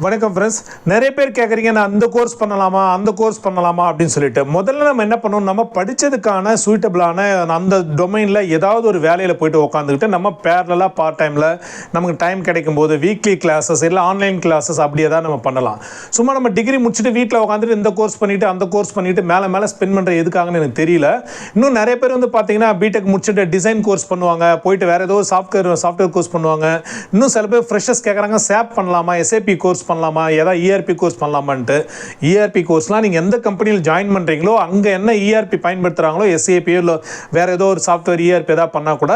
வணக்கம் ஃப்ரெண்ட்ஸ் நிறைய பேர் கேட்குறீங்க நான் அந்த கோர்ஸ் பண்ணலாமா அந்த கோர்ஸ் பண்ணலாமா அப்படின்னு சொல்லிட்டு. முதல்ல நம்ம என்ன பண்ணணும் நம்ம படித்ததுக்கான சூட்டபிளான அந்த டொமைனில் ஏதாவது ஒரு வேலையில் போயிட்டு உட்காந்துக்கிட்டு நம்ம பேரலாக பார்ட் டைமில் நமக்கு டைம் கிடைக்கும் போது வீக்லி கிளாஸஸ் இல்லை ஆன்லைன் கிளாஸஸ் அப்படியே தான் நம்ம பண்ணலாம். சும்மா நம்ம டிகிரி முடிச்சுட்டு வீட்டில் உட்காந்துட்டு இந்த கோர்ஸ் பண்ணிவிட்டு அந்த கோர்ஸ் பண்ணிவிட்டு மேலே மேலே ஸ்பெண்ட் பண்ணுற எதுக்காகன்னு எனக்கு தெரியல. இன்னும் நிறைய பேர் வந்து பார்த்தீங்கன்னா பிடெக் முடிச்சுட்டு டிசைன் கோர்ஸ் பண்ணுவாங்க போயிட்டு வேறு ஏதோ சாஃப்ட்வேர் சாஃப்ட்வேர் கோர்ஸ் பண்ணுவாங்க. இன்னும் சில பேர் ஃப்ரெஷர்ஸ் கேட்குறாங்க சேப் பண்ணலாமா எஸ்ஏபி கோர்ஸ் பண்ணலாமா? ஏதாவது இஆர்பி கோர்ஸ் பண்ணலாமான்ட்டு. இஆர்பி கோர்ஸ்லாம் நீங்கள் எந்த கம்பெனியில் ஜாயின் பண்ணுறீங்களோ அங்கே என்ன இஆர்பி பயன்படுத்துகிறாங்களோ எஸ்ஏபியோ இல்லை வேறு ஏதோ ஒரு சாஃப்ட்வேர் இஆர்பி ஏதாவது பண்ணால் கூட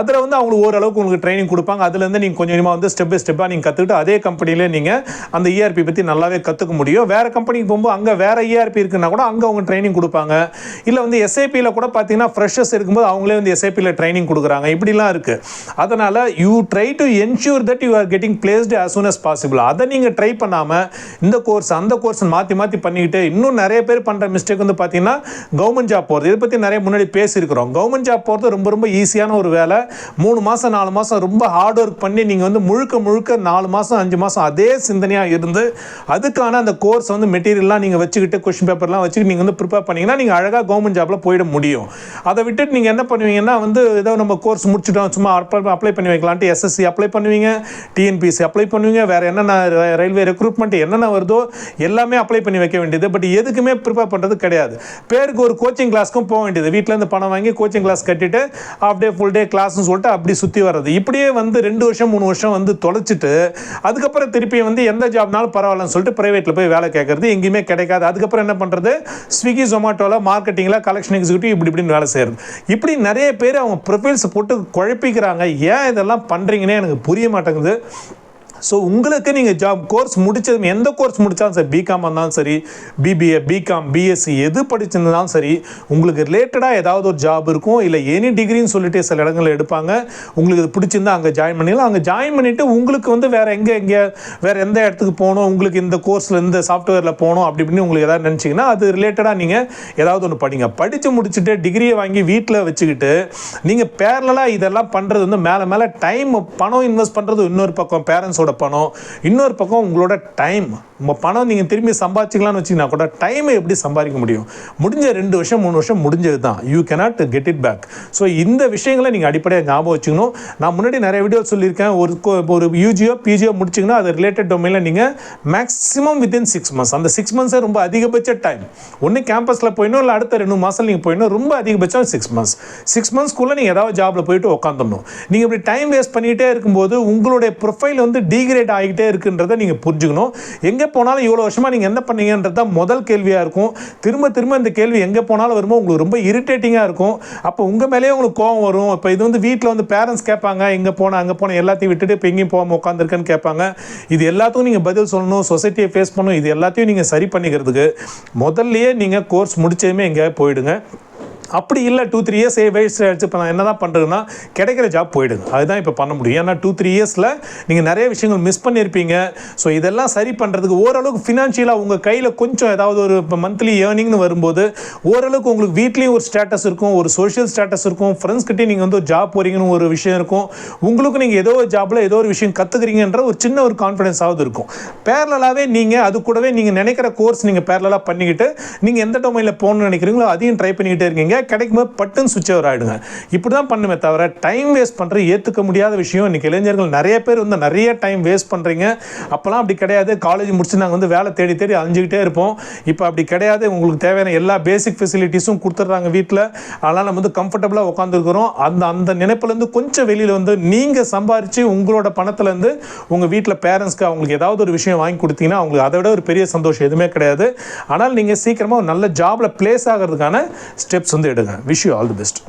அதில் வந்து அவங்களுக்கு ஓரளவுக்கு உங்களுக்கு ட்ரைனிங் கொடுப்பாங்க. அதுலேருந்து நீங்கள் கொஞ்சம் கொஞ்சமாக வந்து ஸ்டெப் பை ஸ்டெப்பாக நீங்கள் கற்றுக்கிட்டு அதே கம்பெனியிலே நீங்கள் அந்த இஆர்பி பற்றி நல்லாவே கற்றுக்க முடியும். வேறு கம்பெனிக்கு போகும்போது அங்கே வேறு இஆர்பி இருக்குன்னா கூட அங்கே அவங்க ட்ரைனிங் கொடுப்பாங்க. இல்லை வந்து எஸ்ஏபியில் கூட பார்த்தீங்கன்னா ஃப்ரெஷர்ஸ் இருக்கும்போது அவங்களே வந்து எஸ்ஏபியில் ட்ரைனிங் கொடுக்குறாங்க. இப்படிலாம் இருக்குது அதனால் you try to ensure that you are getting placed as soon as possible அதை நீங்கள் ட்ரை பண்ணாமல் இந்த கோர்ஸ் அந்த கோர்ஸ் மாற்றி மாற்றி பண்ணிக்கிட்டு இன்னும் நிறைய பேர் பண்ணுற மிஸ்டேக் வந்து பார்த்தீங்கன்னா கவர்மெண்ட் ஜாப் போகிறது இதை பற்றி நிறைய முன்னாடி பேசியிருக்கிறோம். கவர்மெண்ட் ஜாப் போகிறது ரொம்ப ரொம்ப ஈஸியான ஒரு வேலை. மூணு மாதம் நாலு மாதம் ரொம்ப ஹார்ட் ஒர்க் பண்ணி நீங்கள் வந்து முழுக்க முழுக்க நாலு மாதம் அஞ்சு மாதம் அதே சிந்தனையாக இருந்து அதுக்கான அந்த கோர்ஸ் வந்து மெட்டீரியல்லாம் நீங்கள் வச்சுக்கிட்டு கொஷின் பேப்பர்லாம் வச்சுக்கிட்டு நீங்கள் வந்து ப்ரிப்பேர் பண்ணிங்கன்னா நீங்கள் அழகாக கவர்மெண்ட் ஜாப்பில் போயிட முடியும். அதை விட்டுட்டு நீங்கள் என்ன பண்ணுவீங்கன்னா வந்து ஏதோ நம்ம கோர்ஸ் முடிச்சுட்டோம் சும்மா அப்ளை பண்ணி வைக்கலான்ட்டு எஸ்எஸ்சி அப்ளை பண்ணுவீங்க டிஎன்பிஎஸ்சி அப்ளை பண்ணுவீங்க வேறு என்னென்ன ரயில்வே ரெக்ரூட்மெண்ட் என்னென்ன வருதோ எல்லாமே அப்ளை பண்ணி வைக்க வேண்டியது. பட் எதுக்குமே ப்ரிப்பேர் பண்ணுறது கிடையாது. பேருக்கு ஒரு கோச்சிங் கிளாஸ்க்கும் போக வேண்டியது. வீட்டிலேருந்து பணம் வாங்கி கோச்சிங் கிளாஸ் கட்டிட்டு ஆஃப் டே ஃபுல் டே கிளாஸ்னு சொல்லிட்டு அப்படி சுற்றி வர்றது. இப்படியே வந்து ரெண்டு வருஷம் மூணு வருஷம் வந்து தொலைச்சிட்டு அதுக்கப்புறம் திருப்பி வந்து எந்த ஜாப்னாலும் பரவாயில்லன்னு சொல்லிட்டு ப்ரைவேட்டில் போய் வேலை கேட்குறது எங்கேயுமே கிடைக்காது. அதுக்கப்புறம் என்ன பண்ணுறது ஸ்விக்கி ஜொமாட்டோவில் மார்க்கெட்டிங்கில் கலெக்ஷன் எக்ஸிக்யூட்டிவ் இப்படி இப்படின்னு வேலை செய்கிறது இப்படி நிறைய பேர் அவங்க ப்ரொஃபைல்ஸ் போட்டு குழப்பிக்கிறாங்க. ஏன் இதெல்லாம் பண்ணுறீங்கன்னே எனக்கு புரிய மாட்டேங்குது. ஸோ உங்களுக்கு நீங்கள் ஜாப் கோர்ஸ் முடிச்சது எந்த கோர்ஸ் முடித்தாலும் சரி பிகாம் இருந்தாலும் சரி பிபிஏ பிகாம் பிஎஸ்சி எது படிச்சிருந்தாலும் சரி உங்களுக்கு ரிலேட்டடாக ஏதாவது ஒரு ஜாப் இருக்கும் இல்லை எனி டிகிரின்னு சொல்லிட்டு சில இடங்களில் எடுப்பாங்க. உங்களுக்கு இது பிடிச்சிருந்தா அங்கே ஜாயின் பண்ணிடலாம். அங்கே ஜாயின் பண்ணிவிட்டு உங்களுக்கு வந்து வேறு எங்கே எங்கே வேறு எந்த இடத்துக்கு போகணும் உங்களுக்கு இந்த கோர்ஸில் இந்த சாஃப்ட்வேரில் போகணும் அப்படி இப்படின்னு உங்களுக்கு ஏதாவது நினச்சிங்கன்னா அது ரிலேட்டடாக நீங்கள் ஏதாவது ஒன்று படிங்க. படித்து முடிச்சுட்டு டிகிரியை வாங்கி வீட்டில் வச்சுக்கிட்டு நீங்கள் பேரலாக இதெல்லாம் பண்ணுறது வந்து மேலே மேலே டைம் பணம் இன்வெஸ்ட் பண்ணுறது இன்னொரு பக்கம் பேரண்ட்ஸோட பணம் இன்னொரு பக்கம் உங்களோட டைம் உங்கள் பணம் நீங்கள் திரும்பி சம்பாதிச்சிக்கலாம்னு வச்சிங்கன்னா கூட டைமை எப்படி சம்பாதிக்க முடியும்? முடிஞ்ச ரெண்டு வருஷம் மூணு வருஷம் முடிஞ்சது தான் you cannot get it back so இந்த விஷயங்களை நீங்கள் அடிப்படையாக ஞாபகம் வச்சுக்கணும். நான் முன்னாடி நிறைய வீடியோ சொல்லியிருக்கேன். ஒரு ஒரு யூஜியோ பிஜியோ முடிச்சிங்கன்னா அது ரிலேட்டட் டொமைனில் நீங்கள் மேக்ஸிமம் வித்தின் சிக்ஸ் மந்த்ஸ் அந்த சிக்ஸ் மந்த்ஸே ரொம்ப அதிகபட்ச டைம் ஒன்று கேம்பஸில் போயிடணும் இல்லை அடுத்த ரெண்டு மாதம் நீங்கள் போயிடணும் ரொம்ப அதிகபட்சம் சிக்ஸ் மந்த்ஸ் சிக்ஸ் மந்த்ஸ்க்குள்ளே நீங்கள் ஏதாவது ஜாபில் போயிட்டு உட்காந்துடணும் நீங்கள் இப்படி டைம் வேஸ்ட் பண்ணிகிட்டே இருக்கும்போது உங்களுடைய ப்ரொஃபைல் வந்து டீக்ரேட் ஆகிட்டே இருக்குன்றதை நீங்கள் புரிஞ்சுக்கணும். எங்கே போனாலும் இவ்வளோ வருஷமாக நீங்கள் என்ன பண்ணீங்கன்றது தான் முதல் கேள்வியாக இருக்கும். திரும்ப திரும்ப இந்த கேள்வி எங்கே போனாலும் வரும்போது உங்களுக்கு ரொம்ப இரிட்டேட்டிங்காக இருக்கும். அப்போ உங்கள் மேலேயே உங்களுக்கு கோவம் வரும். இப்போ இது வந்து வீட்டில் வந்து பேரண்ட்ஸ் கேட்பாங்க எங்கே போனால் அங்கே போனால் எல்லாத்தையும் விட்டுட்டு இப்போ எங்கேயும் போகாமல் உட்காந்துருக்கேன்னு கேட்பாங்க. இது எல்லாத்துக்கும் நீங்கள் பதில் சொல்லணும் சொசைட்டியை ஃபேஸ் பண்ணணும் இது எல்லாத்தையும் நீங்கள் சரி பண்ணிக்கிறதுக்கு. முதல்லையே நீங்கள் கோர்ஸ் முடிச்சதுமே எங்கேயாவது போயிடுங்க. அப்படி இல்லை டூ த்ரீ இயர்ஸ் வேஸ்ட் ஆகிடுச்சு இப்போ நான் என்ன தான் பண்ணுறதுன்னா கிடைக்கிற ஜாப் போயிடுங்க அதுதான் இப்போ பண்ண முடியும். ஏன்னா டூ த்ரீ இயர்ஸில் நீங்கள் நிறைய விஷயங்கள் மிஸ் பண்ணியிருப்பீங்க. ஸோ இதெல்லாம் சரி பண்ணுறதுக்கு ஓரளவுக்கு ஃபினான்ஷியலாக உங்கள் கையில் கொஞ்சம் ஏதாவது ஒரு இப்போ மந்த்லி ஏர்னிங்னு வரும்போது ஓரளவுக்கு உங்களுக்கு வீட்லேயும் ஒரு ஸ்டேட்டஸ் இருக்கும் ஒரு சோஷியல் ஸ்டேட்டஸ் இருக்கும். ஃப்ரெண்ட்ஸ்கிட்டே நீங்கள் வந்து ஜாப் போகிறீங்கன்னு ஒரு விஷயம் இருக்கும். உங்களுக்கு நீங்கள் ஏதோ ஒரு ஜாப்பில் ஏதோ ஒரு விஷயம் கற்றுக்குறீங்கன்ற ஒரு சின்ன ஒரு கான்ஃபிடென்ஸாவது இருக்கும். பேரலாகவே நீங்கள் அது கூடவே நீங்கள் நினைக்கிற கோர்ஸ் நீங்கள் பேரலாக பண்ணிக்கிட்டு நீங்கள் எந்த டொமைனில் போகணும்னு நினைக்கிறீங்களோ அதையும் ட்ரை பண்ணிக்கிட்டே இருக்கீங்க. கிடைக்கும்போது பட்டுன்னு சுவிட்ச் ஓவர் ஆகிடுங்க இப்படி தான் பண்ணுமே தவிர டைம் வேஸ்ட் பண்ணுறது ஏற்றுக்க முடியாத விஷயம். இன்றைக்கி இளைஞர்கள் நிறைய பேர் வந்து நிறைய டைம் வேஸ்ட் பண்ணுறீங்க அப்போலாம் அப்படி கிடையாது. காலேஜ் முடிச்சு நாங்கள் வந்து வேலை தேடி தேடி அழிஞ்சிக்கிட்டே இருப்போம். இப்போ அப்படி கிடையாது. உங்களுக்கு தேவையான எல்லா பேசிக் ஃபெசிலிட்டிஸும் கொடுத்துட்றாங்க வீட்டில் அதனால் நம்ம வந்து கம்ஃபர்டபுளாக உட்காந்துருக்குறோம் அந்த அந்த நினைப்புலேருந்து கொஞ்சம் வெளியில் வந்து நீங்கள் சம்பாரித்து உங்களோட பணத்துலேருந்து உங்கள் வீட்டில் பேரண்ட்ஸ்க்கு அவங்களுக்கு ஏதாவது ஒரு விஷயம் வாங்கி கொடுத்தீங்கன்னா அவங்களுக்கு அதை விட ஒரு பெரிய சந்தோஷம் எதுவுமே கிடையாது. ஆனால் நீங்கள் சீக்கிரமாக ஒரு நல்ல ஜாபில் பிளேஸ் ஆகிறதுக்கான ஸ்டெப்ஸ் வந்து தேடுங்க wish you all the best